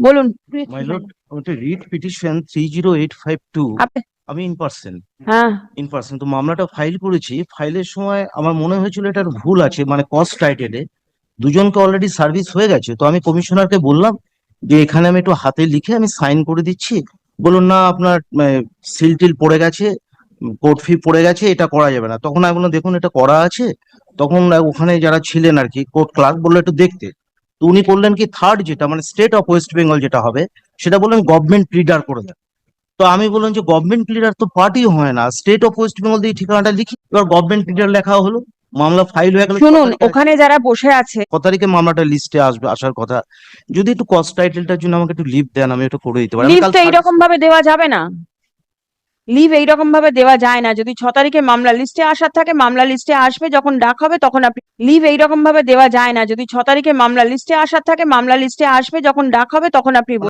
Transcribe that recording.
বলুন। My lord ওটা writ petition three zero eight five two আপনি- আমি ইন পার্সন হ্যাঁ। ইন পার্সন তো মামলাটা ফাইল করেছি। ফাইলের সময় আমার মনে হয়েছিল এটার ভুল আছে মানে কস্ট টাইটেলে দুজনকে অলরেডি সার্ভিস হয়ে গেছে তো আমি কমিশনারকে বললাম যে এখানে আমি একটু হাতে লিখে আমি সাইন করে দিচ্ছি। বলুন না আপনার সিল টিল পড়ে গেছে কোর্ট ফি পড়ে গেছে এটা করা যাবে না। তখন আমি বললাম দেখুন এটা করা আছে। তখন ওখানে যারা ছিলেন আর কি কোর্ট ক্লার্ক বলল একটু দেখতে। তো উনি করলেন কি থার্ড যেটা মানে স্টেট অফ ওয়েস্ট বেঙ্গল যেটা হবে সেটা বললেন গভর্নমেন্ট প্লিডার করে দেন তো আমি বললাম যে গভর্নমেন্ট প্লিডার তো পার্টি হয় না স্টেট অফ ওয়েস্ট বেঙ্গল দিয়ে ঠিকানাটা লিখি এবার গভর্নমেন্ট প্লিডার লেখা হলো মামলা ফাইল হয়ে গেল শুনুন ওখানে যারা বসে আছে ক তারিখে মামলাটা লিস্টে আসবে আসার কথা। যদি একটু কস্ট টাইটেলটার জন্য আমাকে একটু লিভ দেন আমি একটু করে দিতে পারি। আমি লিভ তো এইরকম ভাবে দেওয়া যাবে না। লিভ এইরকম ভাবে দেওয়া যায় না। যদি ছ তারিখে মামলা লিস্টে আসার থাকে, মামলা লিস্টে আসবে, যখন ডাক হবে, তখন আপনি লিভ এইরকম ভাবে দেওয়া যায় না। যদি ছ তারিখে মামলা লিস্টে আসার থাকে, মামলা লিস্টে আসবে, যখন ডাক হবে, তখন আপনি